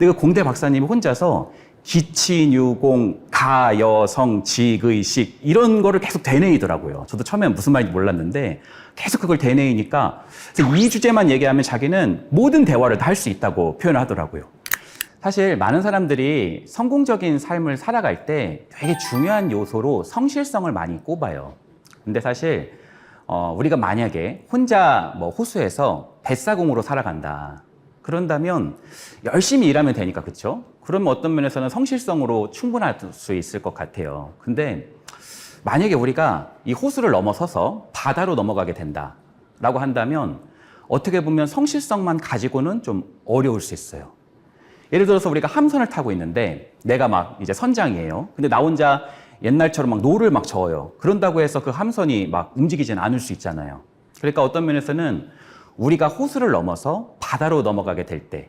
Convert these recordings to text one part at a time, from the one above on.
근데 그 공대 박사님이 혼자서 기치유공, 가여성, 직의식 이런 거를 계속 되뇌이더라고요. 저도 처음엔 무슨 말인지 몰랐는데 계속 그걸 되뇌이니까 이 주제만 얘기하면 자기는 모든 대화를 다 할 수 있다고 표현을 하더라고요. 사실 많은 사람들이 성공적인 삶을 살아갈 때 되게 중요한 요소로 성실성을 많이 꼽아요. 근데 사실 어, 우리가 만약에 혼자 뭐 호수에서 뱃사공으로 살아간다. 그런다면 열심히 일하면 되니까 그렇죠? 그러면 어떤 면에서는 성실성으로 충분할 수 있을 것 같아요. 근데 만약에 우리가 이 호수를 넘어서서 바다로 넘어가게 된다라고 한다면 어떻게 보면 성실성만 가지고는 좀 어려울 수 있어요. 예를 들어서 우리가 함선을 타고 있는데 내가 막 이제 선장이에요. 근데 나 혼자 옛날처럼 막 노를 막 저어요. 그런다고 해서 그 함선이 막 움직이지는 않을 수 있잖아요. 그러니까 어떤 면에서는 우리가 호수를 넘어서 바다로 넘어가게 될 때,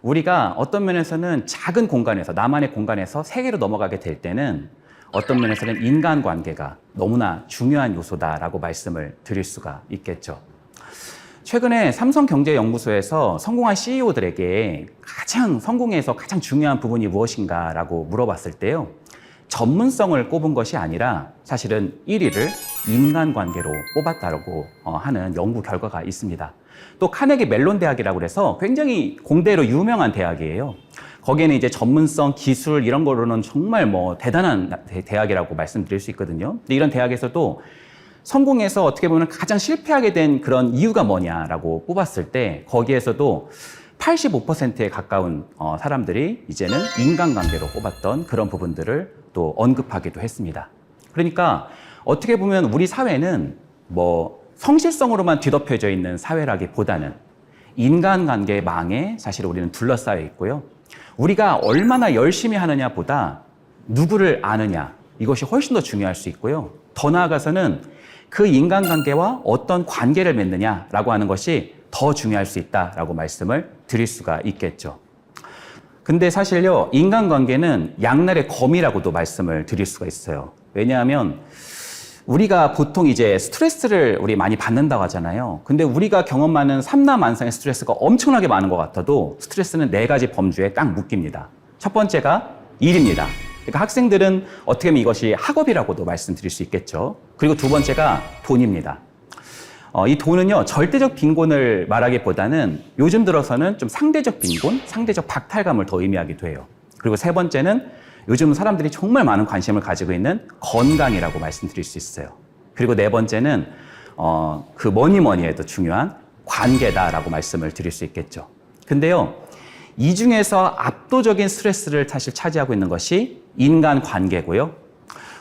우리가 어떤 면에서는 작은 공간에서, 나만의 공간에서 세계로 넘어가게 될 때는 어떤 면에서는 인간 관계가 너무나 중요한 요소다라고 말씀을 드릴 수가 있겠죠. 최근에 삼성경제연구소에서 성공한 CEO들에게 가장 성공에서 가장 중요한 부분이 무엇인가라고 물어봤을 때요. 전문성을 꼽은 것이 아니라 사실은 1위를 인간관계로 뽑았다고 어, 하는 연구 결과가 있습니다. 또 카네기 멜론 대학이라고 그래서 굉장히 공대로 유명한 대학이에요. 거기에는 이제 전문성, 기술 이런 거로는 정말 뭐 대단한 대- 대학이라고 말씀드릴 수 있거든요. 근데 이런 대학에서도 성공해서 어떻게 보면 가장 실패하게 된 그런 이유가 뭐냐라고 뽑았을 때 거기에서도 85%에 가까운 어, 사람들이 이제는 인간관계로 뽑았던 그런 부분들을 또 언급하기도 했습니다. 그러니까 어떻게 보면 우리 사회는 뭐 성실성으로만 뒤덮여져 있는 사회라기보다는 인간관계 망에 사실 우리는 둘러싸여 있고요. 우리가 얼마나 열심히 하느냐보다 누구를 아느냐 이것이 훨씬 더 중요할 수 있고요. 더 나아가서는 그 인간관계와 어떤 관계를 맺느냐라고 하는 것이 더 중요할 수 있다라고 말씀을 드릴 수가 있겠죠. 근데 사실요, 인간관계는 양날의 검이라고도 말씀을 드릴 수가 있어요. 왜냐하면 우리가 보통 이제 스트레스를 우리 많이 받는다고 하잖아요. 근데 우리가 경험하는 삼라만상의 스트레스가 엄청나게 많은 것 같아도 스트레스는 네 가지 범주에 딱 묶입니다. 첫 번째가 일입니다. 그러니까 학생들은 어떻게 보면 이것이 학업이라고도 말씀드릴 수 있겠죠. 그리고 두 번째가 돈입니다. 어, 이 돈은요, 절대적 빈곤을 말하기보다는 요즘 들어서는 좀 상대적 빈곤, 상대적 박탈감을 더 의미하기도 해요. 그리고 세 번째는 요즘 사람들이 정말 많은 관심을 가지고 있는 건강이라고 말씀드릴 수 있어요. 그리고 네 번째는 어, 그 뭐니 뭐니 해도 중요한 관계다라고 말씀을 드릴 수 있겠죠. 근데요, 이 중에서 압도적인 스트레스를 사실 차지하고 있는 것이 인간 관계고요.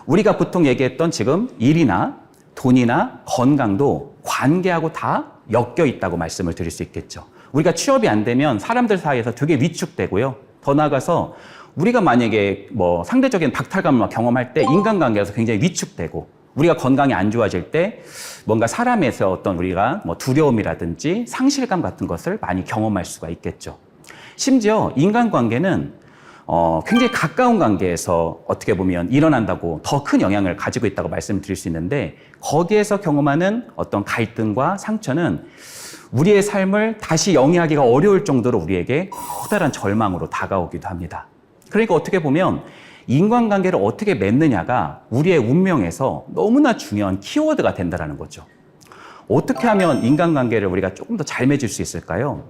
우리가 보통 얘기했던 지금 일이나 돈이나 건강도 관계하고 다 엮여 있다고 말씀을 드릴 수 있겠죠. 우리가 취업이 안 되면 사람들 사이에서 되게 위축되고요. 더 나아가서 우리가 만약에 뭐 상대적인 박탈감을 경험할 때 인간관계에서 굉장히 위축되고 우리가 건강이 안 좋아질 때 뭔가 사람에서 어떤 우리가 뭐 두려움이라든지 상실감 같은 것을 많이 경험할 수가 있겠죠. 심지어 인간관계는 어, 굉장히 가까운 관계에서 어떻게 보면 일어난다고 더 큰 영향을 가지고 있다고 말씀드릴 수 있는데 거기에서 경험하는 어떤 갈등과 상처는 우리의 삶을 다시 영위하기가 어려울 정도로 우리에게 커다란 절망으로 다가오기도 합니다. 그러니까 어떻게 보면 인간관계를 어떻게 맺느냐가 우리의 운명에서 너무나 중요한 키워드가 된다는 거죠. 어떻게 하면 인간관계를 우리가 조금 더 잘 맺을 수 있을까요?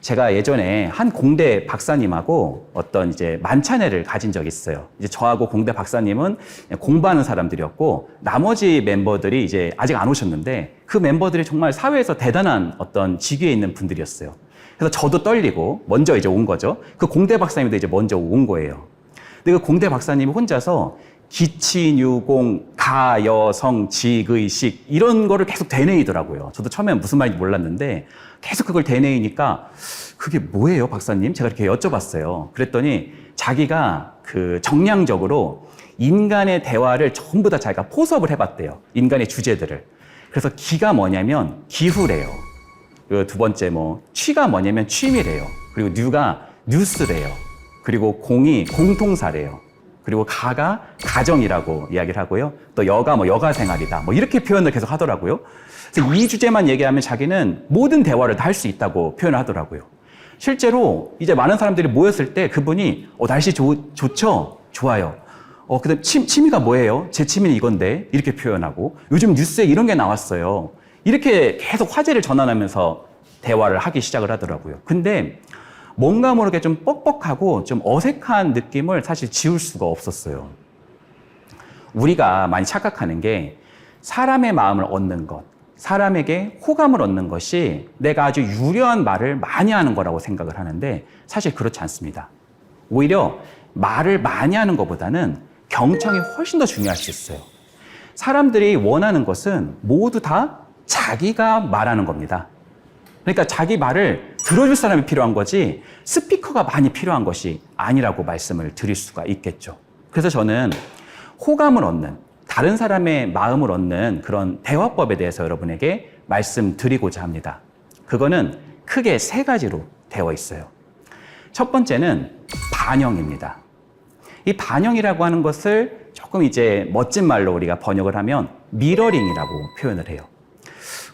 제가 예전에 한 공대 박사님하고 어떤 이제 만찬회를 가진 적이 있어요. 이제 저하고 공대 박사님은 공부하는 사람들이었고 나머지 멤버들이 이제 아직 안 오셨는데 그 멤버들이 정말 사회에서 대단한 어떤 직위에 있는 분들이었어요. 그래서 저도 떨리고 먼저 이제 온 거죠. 그 공대 박사님도 이제 먼저 온 거예요. 근데 그 공대 박사님이 혼자서 기치유공, 가 여성, 직의식 이런 거를 계속 되뇌이더라고요. 저도 처음에 무슨 말인지 몰랐는데 계속 그걸 되뇌이니까 그게 뭐예요, 박사님? 제가 이렇게 여쭤봤어요. 그랬더니 자기가 그 정량적으로 인간의 대화를 전부 다 자기가 포섭을 해봤대요. 인간의 주제들을. 그래서 기가 뭐냐면 기후래요. 그 두 번째 뭐 취가 뭐냐면 취미래요. 그리고 뉴가 뉴스래요. 그리고 공이 공통사래요. 그리고 가가 가정이라고 이야기를 하고요. 또 여가 뭐 여가 생활이다. 뭐 이렇게 표현을 계속 하더라고요. 그래서 이 주제만 얘기하면 자기는 모든 대화를 다 할 수 있다고 표현을 하더라고요. 실제로 이제 많은 사람들이 모였을 때 그분이 어, 날씨 좋, 좋죠? 좋아요. 어, 그다음 침, 취미가 뭐예요? 제 취미는 이건데 이렇게 표현하고 요즘 뉴스에 이런 게 나왔어요. 이렇게 계속 화제를 전환하면서 대화를 하기 시작을 하더라고요. 근데 뭔가 모르게 좀 뻑뻑하고 좀 어색한 느낌을 사실 지울 수가 없었어요. 우리가 많이 착각하는 게 사람의 마음을 얻는 것, 사람에게 호감을 얻는 것이 내가 아주 유려한 말을 많이 하는 거라고 생각을 하는데 사실 그렇지 않습니다. 오히려 말을 많이 하는 것보다는 경청이 훨씬 더 중요할 수 있어요. 사람들이 원하는 것은 모두 다 자기가 말하는 겁니다. 그러니까 자기 말을 들어줄 사람이 필요한 거지 스피커가 많이 필요한 것이 아니라고 말씀을 드릴 수가 있겠죠. 그래서 저는 호감을 얻는 다른 사람의 마음을 얻는 그런 대화법에 대해서 여러분에게 말씀드리고자 합니다. 그거는 크게 세 가지로 되어 있어요. 첫 번째는 반영입니다. 이 반영이라고 하는 것을 조금 이제 멋진 말로 우리가 번역을 하면 미러링이라고 표현을 해요.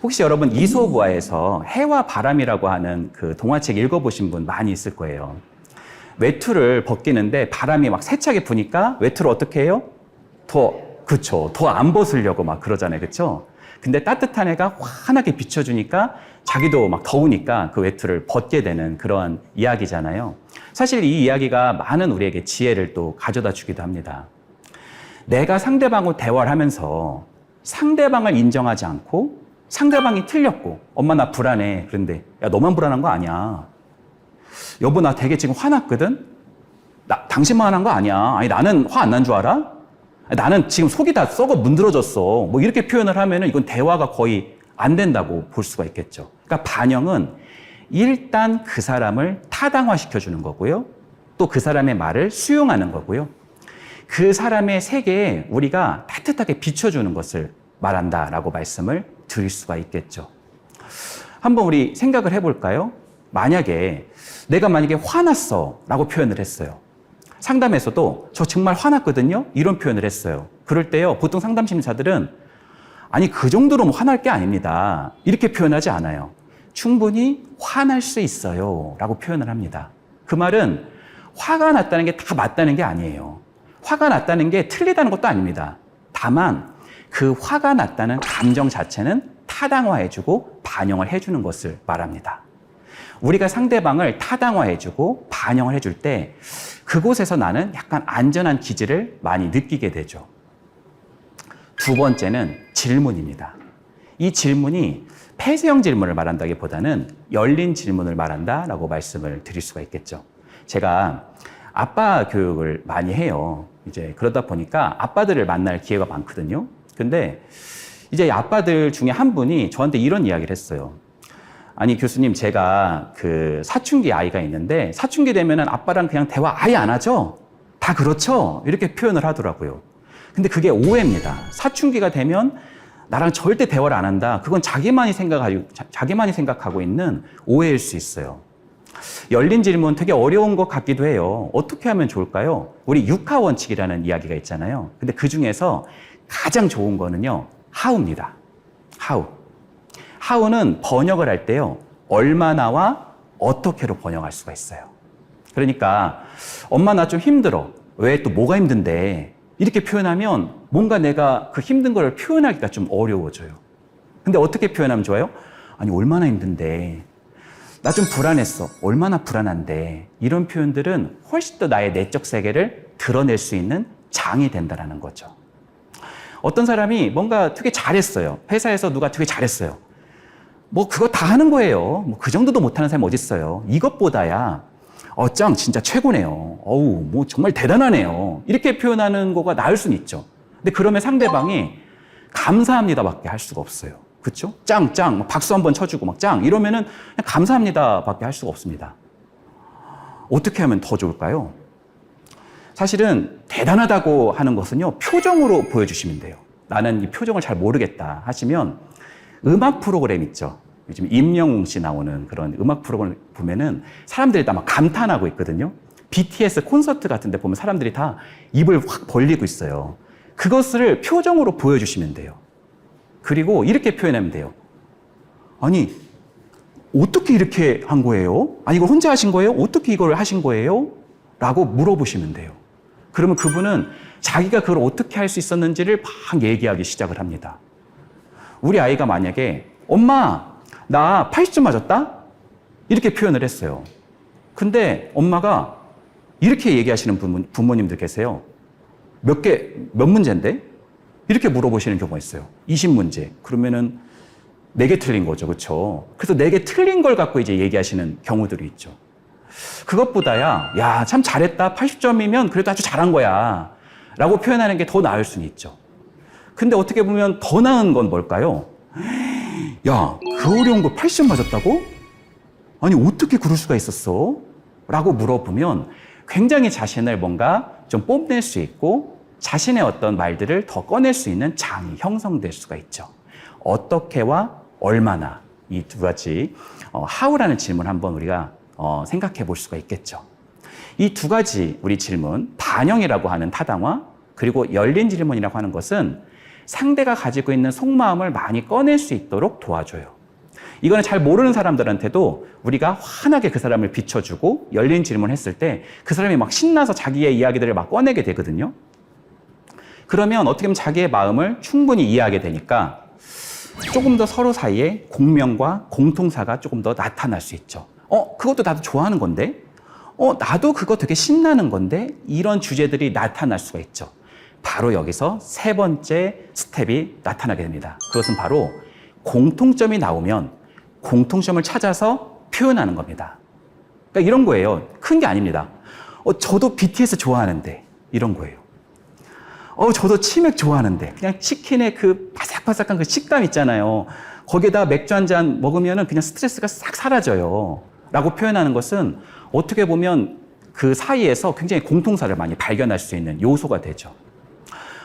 혹시 여러분 이소부화에서 해와 바람이라고 하는 그 동화책 읽어보신 분 많이 있을 거예요. 외투를 벗기는데 바람이 막 세차게 부니까 외투를 어떻게 해요? 더, 그쵸. 더 안 벗으려고 막 그러잖아요. 그쵸? 근데 따뜻한 해가 환하게 비춰주니까 자기도 막 더우니까 그 외투를 벗게 되는 그러한 이야기잖아요. 사실 이 이야기가 많은 우리에게 지혜를 또 가져다 주기도 합니다. 내가 상대방과 대화를 하면서 상대방을 인정하지 않고 상대방이 틀렸고 엄마 나 불안해. 그런데 야 너만 불안한 거 아니야. 여보 나 되게 지금 화났거든. 나 당신만 화난 거 아니야. 아니 나는 화 안 난 줄 알아? 나는 지금 속이 다 썩어 문드러졌어. 뭐 이렇게 표현을 하면은 이건 대화가 거의 안 된다고 볼 수가 있겠죠. 그러니까 반영은 일단 그 사람을 타당화시켜 주는 거고요. 또 그 사람의 말을 수용하는 거고요. 그 사람의 세계에 우리가 따뜻하게 비춰주는 것을 말한다라고 말씀을 드릴 수가 있겠죠. 한번 우리 생각을 해볼까요? 만약에 내가 만약에 화났어 라고 표현을 했어요. 상담에서도 저 정말 화났거든요? 이런 표현을 했어요. 그럴 때요, 보통 상담 심사들은 아니, 그 정도로 뭐 화날 게 아닙니다. 이렇게 표현하지 않아요. 충분히 화날 수 있어요. 라고 표현을 합니다. 그 말은 화가 났다는 게 다 맞다는 게 아니에요. 화가 났다는 게 틀리다는 것도 아닙니다. 다만 그 화가 났다는 감정 자체는 타당화해주고 반영을 해주는 것을 말합니다. 우리가 상대방을 타당화해주고 반영을 해줄 때 그곳에서 나는 약간 안전한 기질을 많이 느끼게 되죠. 두 번째는 질문입니다. 이 질문이 폐쇄형 질문을 말한다기 보다는 열린 질문을 말한다 라고 말씀을 드릴 수가 있겠죠. 제가 아빠 교육을 많이 해요. 이제 그러다 보니까 아빠들을 만날 기회가 많거든요. 근데 이제 아빠들 중에 한 분이 저한테 이런 이야기를 했어요. 아니 교수님 제가 그 사춘기 아이가 있는데 사춘기 되면은 아빠랑 그냥 대화 아예 안 하죠? 다 그렇죠? 이렇게 표현을 하더라고요. 근데 그게 오해입니다. 사춘기가 되면 나랑 절대 대화를 안 한다. 그건 자기만이 생각하고 자기만이 생각하고 있는 오해일 수 있어요. 열린 질문 되게 어려운 것 같기도 해요. 어떻게 하면 좋을까요? 우리 육하 원칙이라는 이야기가 있잖아요. 근데 그 중에서 가장 좋은 거는요. 하우입니다. 하우. 하우는 번역을 할 때요. 얼마나와 어떻게로 번역할 수가 있어요. 그러니까 엄마 나 좀 힘들어. 왜 또 뭐가 힘든데? 이렇게 표현하면 뭔가 내가 그 힘든 걸 표현하기가 좀 어려워져요. 근데 어떻게 표현하면 좋아요? 아니 얼마나 힘든데. 나 좀 불안했어. 얼마나 불안한데. 이런 표현들은 훨씬 더 나의 내적 세계를 드러낼 수 있는 장이 된다는 거죠. 어떤 사람이 뭔가 되게 잘했어요. 회사에서 누가 되게 잘했어요. 뭐 그거 다 하는 거예요. 뭐 그 정도도 못하는 사람이 어딨어요. 이것보다야 어, 짱 진짜 최고네요. 어우, 뭐 정말 대단하네요. 이렇게 표현하는 거가 나을 수는 있죠. 근데 그러면 상대방이 감사합니다밖에 할 수가 없어요. 그렇죠? 짱, 짱, 막 박수 한번 쳐주고 막 짱 이러면은 감사합니다밖에 할 수가 없습니다. 어떻게 하면 더 좋을까요? 사실은 대단하다고 하는 것은요 표정으로 보여주시면 돼요. 나는 이 표정을 잘 모르겠다 하시면 음악 프로그램 있죠. 요즘 임영웅 씨 나오는 그런 음악 프로그램 보면은 사람들이 다 막 감탄하고 있거든요. BTS 콘서트 같은 데 보면 사람들이 다 입을 확 벌리고 있어요. 그것을 표정으로 보여주시면 돼요. 그리고 이렇게 표현하면 돼요. 아니, 어떻게 이렇게 한 거예요? 아니, 이걸 혼자 하신 거예요? 어떻게 이걸 하신 거예요? 라고 물어보시면 돼요. 그러면 그분은 자기가 그걸 어떻게 할 수 있었는지를 막 얘기하기 시작을 합니다. 우리 아이가 만약에 엄마, 나 80점 맞았다? 이렇게 표현을 했어요. 근데 엄마가 이렇게 얘기하시는 부모, 부모님들 계세요. 몇 개, 몇 문제인데? 이렇게 물어보시는 경우가 있어요. 20문제. 그러면은 4개 틀린 거죠. 그렇죠? 그래서 4개 틀린 걸 갖고 이제 얘기하시는 경우들이 있죠. 그것보다야, 야, 참 잘했다. 80점이면 그래도 아주 잘한 거야. 라고 표현하는 게 더 나을 수는 있죠. 근데 어떻게 보면 더 나은 건 뭘까요? 야, 그 어려운 거 80점 맞았다고? 아니, 어떻게 그럴 수가 있었어? 라고 물어보면 굉장히 자신을 뭔가 좀 뽐낼 수 있고 자신의 어떤 말들을 더 꺼낼 수 있는 장이 형성될 수가 있죠. 어떻게와 얼마나 이 두 가지 어, how라는 질문 한번 우리가 어, 생각해 볼 수가 있겠죠. 이 두 가지 우리 질문 반영이라고 하는 타당화 그리고 열린 질문이라고 하는 것은 상대가 가지고 있는 속마음을 많이 꺼낼 수 있도록 도와줘요. 이거는 잘 모르는 사람들한테도 우리가 환하게 그 사람을 비춰주고 열린 질문을 했을 때 그 사람이 막 신나서 자기의 이야기들을 막 꺼내게 되거든요. 그러면 어떻게 보면 자기의 마음을 충분히 이해하게 되니까 조금 더 서로 사이에 공명과 공통사가 조금 더 나타날 수 있죠. 어, 그것도 나도 좋아하는 건데? 어, 나도 그거 되게 신나는 건데? 이런 주제들이 나타날 수가 있죠. 바로 여기서 세 번째 스텝이 나타나게 됩니다. 그것은 바로 공통점이 나오면 공통점을 찾아서 표현하는 겁니다. 그러니까 이런 거예요. 큰 게 아닙니다. 어, 저도 BTS 좋아하는데. 이런 거예요. 어, 저도 치맥 좋아하는데. 그냥 치킨의 그 바삭바삭한 그 식감 있잖아요. 거기에다 맥주 한 잔 먹으면 그냥 스트레스가 싹 사라져요. 라고 표현하는 것은 어떻게 보면 그 사이에서 굉장히 공통사를 많이 발견할 수 있는 요소가 되죠.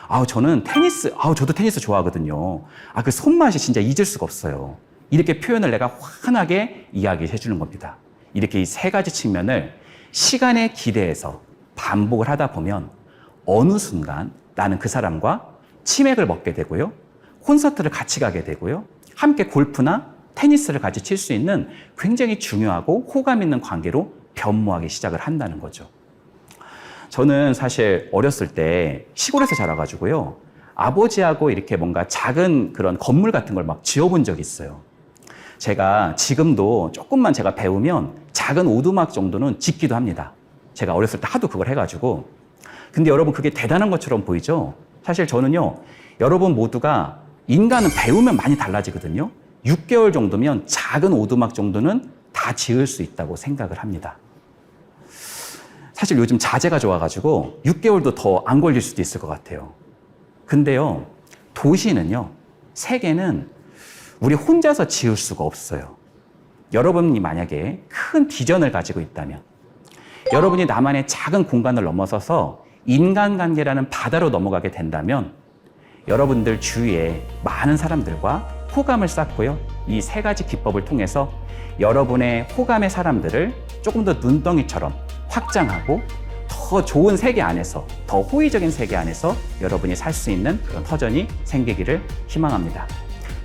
아우, 저는 테니스, 아우, 저도 테니스 좋아하거든요. 아, 그 손맛이 진짜 잊을 수가 없어요. 이렇게 표현을 내가 환하게 이야기해 주는 겁니다. 이렇게 이 세 가지 측면을 시간에 기대해서 반복을 하다 보면 어느 순간 나는 그 사람과 치맥을 먹게 되고요. 콘서트를 같이 가게 되고요. 함께 골프나 테니스를 같이 칠 수 있는 굉장히 중요하고 호감 있는 관계로 변모하기 시작을 한다는 거죠. 저는 사실 어렸을 때 시골에서 자라가지고요. 아버지하고 이렇게 뭔가 작은 그런 건물 같은 걸 막 지어본 적이 있어요. 제가 지금도 조금만 제가 배우면 작은 오두막 정도는 짓기도 합니다. 제가 어렸을 때 하도 그걸 해가지고. 근데 여러분 그게 대단한 것처럼 보이죠? 사실 저는요, 여러분 모두가 인간은 배우면 많이 달라지거든요. 6개월 정도면 작은 오두막 정도는 다 지을 수 있다고 생각을 합니다. 사실 요즘 자재가 좋아가지고 6개월도 더 안 걸릴 수도 있을 것 같아요. 근데요, 도시는요, 세계는 우리 혼자서 지을 수가 없어요. 여러분이 만약에 큰 비전을 가지고 있다면, 여러분이 나만의 작은 공간을 넘어서서 인간관계라는 바다로 넘어가게 된다면, 여러분들 주위에 많은 사람들과 호감을 쌓고요. 이 세 가지 기법을 통해서 여러분의 호감의 사람들을 조금 더 눈덩이처럼 확장하고 더 좋은 세계 안에서 더 호의적인 세계 안에서 여러분이 살 수 있는 그런 터전이 생기기를 희망합니다.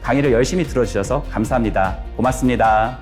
강의를 열심히 들어주셔서 감사합니다. 고맙습니다.